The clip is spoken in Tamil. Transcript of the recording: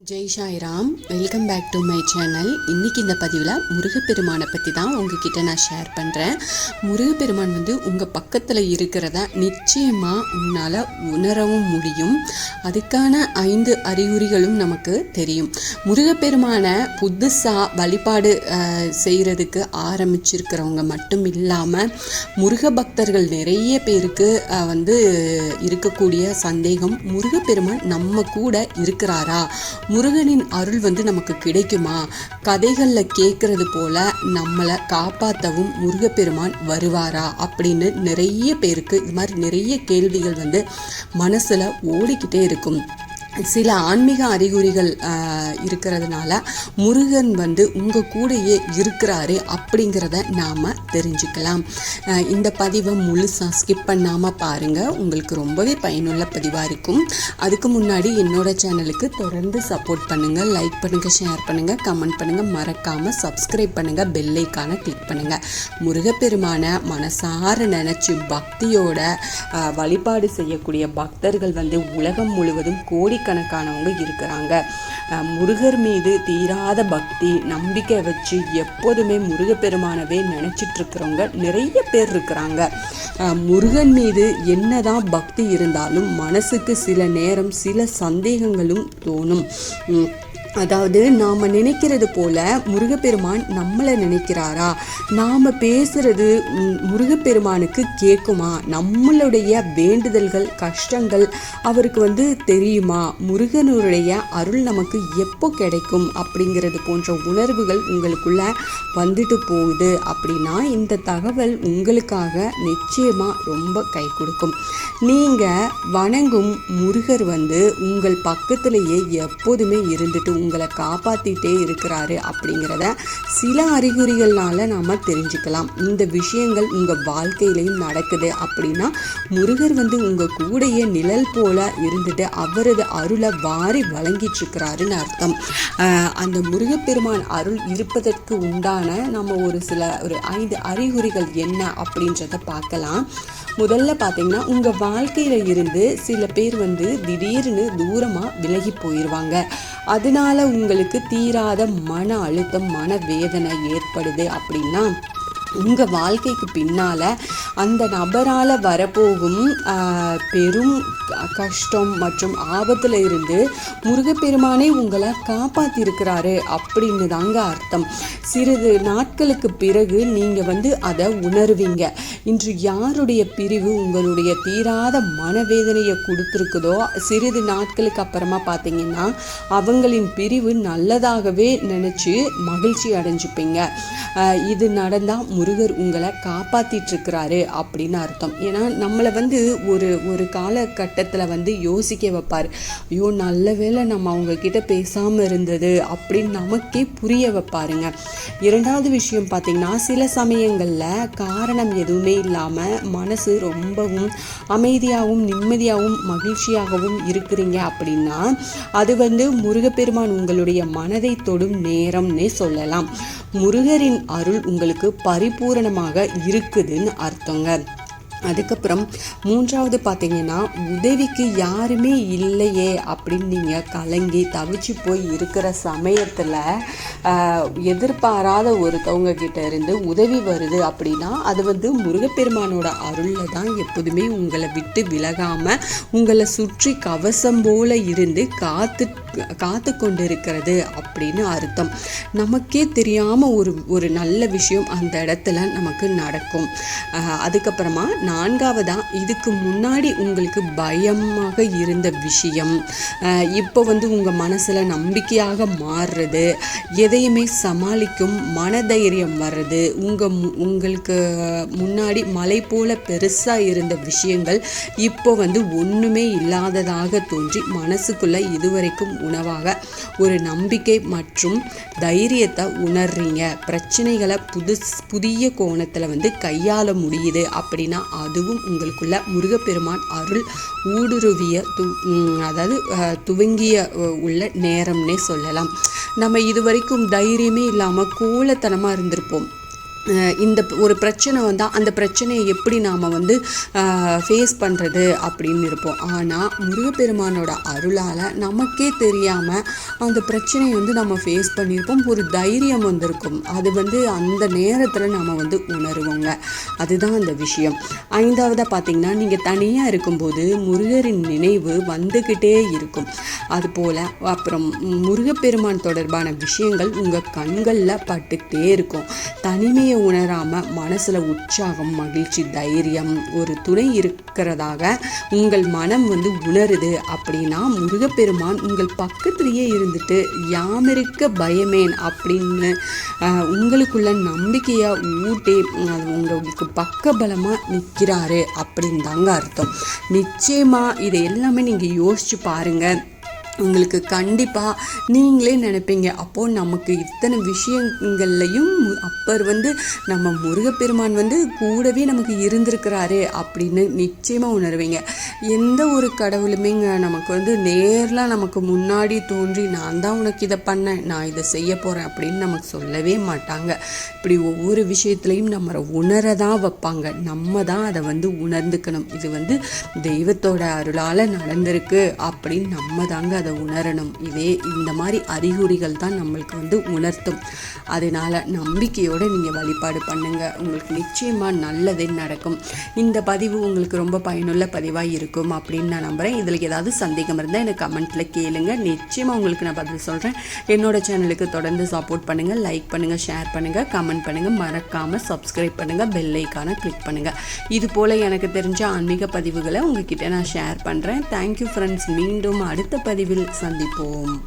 Jai Sairam welcome back to my channel. இன்றைக்கி இந்த பதிவில் முருகப்பெருமானை பற்றி தான் உங்ககிட்ட நான் ஷேர் பண்ணுறேன் முருகப்பெருமான் வந்து உங்கள் பக்கத்தில் இருக்கிறத நிச்சயமாக உன்னால் உணரவும் முடியும். அதுக்கான ஐந்து அறிகுறிகளும் நமக்கு தெரியும். முருகப்பெருமானை புதுசாக வழிபாடு செய்கிறதுக்கு ஆரம்பிச்சிருக்கிறவங்க மட்டும் இல்லாமல் முருக பக்தர்கள் நிறைய பேருக்கு வந்து இருக்கக்கூடிய சந்தேகம் முருகப்பெருமான் நம்ம கூட இருக்கிறாரா? முருகனின் அருள் வந்து நமக்கு கிடைக்குமா? கதைகளில் கேட்கறது போல நம்மளை காப்பாற்றவும் முருகப்பெருமான் வருவாரா? அப்படின்னு நிறைய பேருக்கு இது மாதிரி நிறைய கேள்விகள் வந்து மனசில் ஓடிக்கிட்டே இருக்கும். சில ஆன்மீக அறிகுறிகள் இருக்கிறதுனால முருகன் வந்து உங்கள் கூடயே இருக்கிறாரு அப்படிங்கிறத நாம் தெரிஞ்சுக்கலாம். இந்த பதிவை முழுசாக ஸ்கிப் பண்ணாமல் பாருங்கள் உங்களுக்கு ரொம்பவே பயனுள்ள பதிவாக இருக்கும். அதுக்கு முன்னாடி என்னோட சேனலுக்கு தொடர்ந்து சப்போர்ட் பண்ணுங்கள் லைக் பண்ணுங்கள் ஷேர் பண்ணுங்கள் கமெண்ட் பண்ணுங்கள் மறக்காமல் சப்ஸ்கிரைப் பண்ணுங்கள் பெல்லைக்கான கிளிக் பண்ணுங்கள் முருகப்பெருமான மனசார நினச்சி பக்தியோட வழிபாடு செய்யக்கூடிய பக்தர்கள் வந்து உலகம் முழுவதும் கோடி கோடிக்கணக்கானவங்க இருக்கிறாங்க. முருகர் மீது தீராத பக்தி நம்பிக்கை வச்சு எப்போதுமே முருகப்பெருமானவே நினச்சிட்டு இருக்கிறவங்க நிறைய பேர் இருக்கிறாங்க. முருகன் மீது என்னதான் பக்தி இருந்தாலும் மனசுக்கு சில நேரம் சில சந்தேகங்களும் தோணும். அதாவது நாம் நினைக்கிறது போல முருகப்பெருமான் நம்மளை நினைக்கிறாரா? நாம் பேசுறது முருகப்பெருமானுக்கு கேட்குமா? நம்மளுடைய வேண்டுதல்கள் கஷ்டங்கள் அவருக்கு வந்து தெரியுமா? முருகனுடைய அருள் நமக்கு எப்போ கிடைக்கும் அப்படிங்கிறது போன்ற உணர்வுகள் உங்களுக்குள்ள வந்துட்டு போகுது அப்படின்னா இந்த தகவல் உங்களுக்காக நிச்சயமாக ரொம்ப கை கொடுக்கும். நீங்கள் வணங்கும் முருகர் வந்து உங்கள் பக்கத்திலேயே எப்போதுமே இருந்துட்டு உங்களை காப்பாற்றிட்டே இருக்கிறாரு அப்படிங்கிறத சில அறிகுறிகள்னால நாம் தெரிஞ்சுக்கலாம். இந்த விஷயங்கள் உங்கள் வாழ்க்கையிலையும் நடக்குது அப்படின்னா முருகர் வந்து உங்கள் கூடையே நிழல் போல இருந்துட்டு அவரது அருளை வாரி வழங்கிட்டு இருக்கிறாருன்னு அர்த்தம் அந்த முருகப்பெருமான் அருள் இருப்பதற்கு உண்டான நம்ம ஒரு சில ஒரு ஐந்து அறிகுறிகள் என்ன அப்படின்றத பார்க்கலாம். முதல்ல பார்த்தீங்கன்னா உங்கள் வாழ்க்கையில் இருந்து சில பேர் வந்து திடீர்னு தூரமாக விலகி போயிடுவாங்க அதனால உங்களுக்கு தீராத மன அழுத்தம் மன வேதனை ஏற்படுது அப்படின்னா உங்கள் வாழ்க்கைக்கு பின்னால் அந்த நபரால் வரப்போகும் பெரும் கஷ்டம் மற்றும் ஆபத்தில் இருந்து முருகப்பெருமானே உங்களை காப்பாற்றிருக்கிறாரு அப்படின்னு தாங்க அர்த்தம். சிறிது நாட்களுக்கு பிறகு நீங்கள் வந்து அதை உணர்வீங்க. இன்று யாருடைய பிரிவு உங்களுடைய தீராத மனவேதனையை கொடுத்துருக்குதோ சிறிது நாட்களுக்கு அப்புறமா பார்த்தீங்கன்னா அவங்களின் பிரிவு நல்லதாகவே நினச்சி மகிழ்ச்சி அடைஞ்சுப்பீங்க. இது நடந்தால் முருகர் உங்களை காப்பாற்றிட்டு இருக்கிறாரு அப்படின்னு அர்த்தம். ஏன்னா நம்மளை வந்து ஒரு ஒரு காலகட்டத்தில் வந்து யோசிக்க வைப்பார். ஐயோ நல்ல வேளை நம்ம அவங்க கிட்ட பேசாமல் இருந்தது அப்படின்னு நமக்கே புரிய வைப்பாருங்க. இரண்டாவது விஷயம் பார்த்தீங்கன்னா சில சமயங்களில் காரணம் எதுவுமே இல்லாமல் மனசு ரொம்பவும் அமைதியாகவும் நிம்மதியாகவும் மகிழ்ச்சியாகவும் இருக்கிறீங்க அப்படின்னா அது வந்து முருகப்பெருமான் உங்களுடைய மனதை தொடும் நேரம்னே சொல்லலாம். முருகரின் அருள் உங்களுக்கு பரிபூரணமாக இருக்குதுன்னு அர்த்தங்க. அதுக்கப்புறம் மூன்றாவது பார்த்தீங்கன்னா உதவிக்கு யாருமே இல்லையே அப்படின்னு நீங்கள் கலங்கி தவிச்சு போய் இருக்கிற சமயத்தில் எதிர்பாராத ஒருத்தவங்க கிட்ட இருந்து உதவி வருது அப்படின்னா அது வந்து முருகப்பெருமானோட அருளில் தான் எப்போதுமே உங்களை விட்டு விலகாமல் உங்களை சுற்றி கவசம் போல இருந்து காத்து காத்து கொண்டிருக்கிறது அப்படின்னு அர்த்தம். நமக்கே தெரியாமல் ஒரு ஒரு நல்ல விஷயம் அந்த இடத்துல நமக்கு நடக்கும். அதுக்கப்புறமா நான்காவதாக இதுக்கு முன்னாடி உங்களுக்கு பயமாக இருந்த விஷயம். இப்போ வந்து உங்கள் மனசில் நம்பிக்கையாக மாறுறது எதையுமே சமாளிக்கும் மனதைரியம் வர்றது உங்கள் உங்களுக்கு முன்னாடி மலை போல பெருசாக இருந்த விஷயங்கள் இப்போ வந்து ஒன்றுமே இல்லாததாக தோன்றி மனசுக்குள்ளே இதுவரைக்கும் உணவாக ஒரு நம்பிக்கை மற்றும் தைரியத்தை உணர்றீங்க. பிரச்சனைகளை புது புதிய கோணத்தில் வந்து கையாள முடியுது அப்படின்னா அதுவும் உங்களுக்குள்ள முருகப்பெருமான் அருள் ஊடுருவிய து அதாவது அஹ், துவங்கிய உள்ள நேரம்னே சொல்லலாம். நம்ம இதுவரைக்கும் தைரியமே இல்லாமல் கூலத்தனமாக இருந்திருப்போம். இந்த ஒரு பிரச்சனை வந்தால் அந்த பிரச்சனையை எப்படி நாம் வந்து ஃபேஸ் பண்ணுறது அப்படின்னு இருப்போம். ஆனால் முருகப்பெருமானோட அருளால் நமக்கே தெரியாமல் அந்த பிரச்சனையை வந்து நம்ம ஃபேஸ் பண்ணியிருப்போம் ஒரு தைரியம் வந்திருக்கும். அது வந்து அந்த நேரத்தில் நம்ம வந்து உணருவோங்க. அதுதான் அந்த விஷயம். ஐந்தாவதாக பார்த்தீங்கன்னா நீங்கள் தனியாக இருக்கும்போது முருகரின் நினைவு வந்துக்கிட்டே இருக்கும். அதுபோல் அப்புறம் முருகப்பெருமான் தொடர்பான விஷயங்கள் உங்கள் கண்களில் பட்டுக்கிட்டே இருக்கும். தனிமை தனிமையை உணராமல் மனசில் உற்சாகம் மகிழ்ச்சி தைரியம் ஒரு துணை இருக்கிறதாக உங்கள் மனம் வந்து உணருது அப்படின்னா முருகப்பெருமான் உங்கள் பக்கத்திலேயே இருந்துட்டு யாமிருக்க பயமேன் அப்படின்னு உங்களுக்குள்ள நம்பிக்கையை ஊட்டி அது உங்களுக்கு பக்கபலமாக நிற்கிறாரு அப்படின்னு தாங்க அர்த்தம். நிச்சயமாக இதை எல்லாமே நீங்கள் யோசிச்சு பாருங்கள் உங்களுக்கு கண்டிப்பாக நீங்களே நினைப்பீங்க. அப்போது நமக்கு இத்தனை விஷயங்கள்லையும் அப்பர் வந்து நம்ம முருகப்பெருமான் வந்து கூடவே நமக்கு இருந்திருக்கிறாரு அப்படின்னு நிச்சயமாக உணர்வீங்க. எந்த ஒரு கடவுளுமேங்க நமக்கு வந்து நேரில் நமக்கு முன்னாடி தோன்றி நான் தான் உனக்கு இதை பண்ணேன் நான் இதை செய்ய போகிறேன் அப்படின்னு நமக்கு சொல்லவே மாட்டாங்க. இப்படி ஒவ்வொரு விஷயத்துலையும் நம்ம உணர தான் வைப்பாங்க. நம்ம தான் அதை வந்து உணர்ந்துக்கணும். இது வந்து தெய்வத்தோட அருளால் நடந்திருக்கு அப்படின்னு நம்ம தாங்க அதை உணரணும். இதே இந்த மாதிரி அறிகுறிகள் தான் நம்மளுக்கு வந்து உணர்த்தும். அதனால் நம்பிக்கையோடு நீங்கள் வழிபாடு பண்ணுங்கள் உங்களுக்கு நிச்சயமாக நல்லதே நடக்கும். இந்த பதிவு உங்களுக்கு ரொம்ப பயனுள்ள பதிவாக இருக்கும் அப்படின்னு நான் நம்புகிறேன் இதில் ஏதாவது சந்தேகம் இருந்தால் எனக்கு கமெண்ட்டில் கேளுங்க. நிச்சயமாக உங்களுக்கு நான் பதில் சொல்கிறேன் என்னோட சேனலுக்கு தொடர்ந்து சப்போர்ட் பண்ணுங்கள் லைக் பண்ணுங்கள் ஷேர் பண்ணுங்கள் கமெண்ட் பண்ணுங்கள் மறக்காமல் சப்ஸ்கிரைப் பண்ணுங்கள் பெல் ஐக்கானை கிளிக் பண்ணுங்கள் இது போல் எனக்கு தெரிஞ்ச ஆன்மீக பதிவுகளை உங்ககிட்ட நான் ஷேர் பண்ணுறேன் தேங்க்யூ ஃப்ரெண்ட்ஸ் மீண்டும் அடுத்த பதிவில் சந்திப்போம்.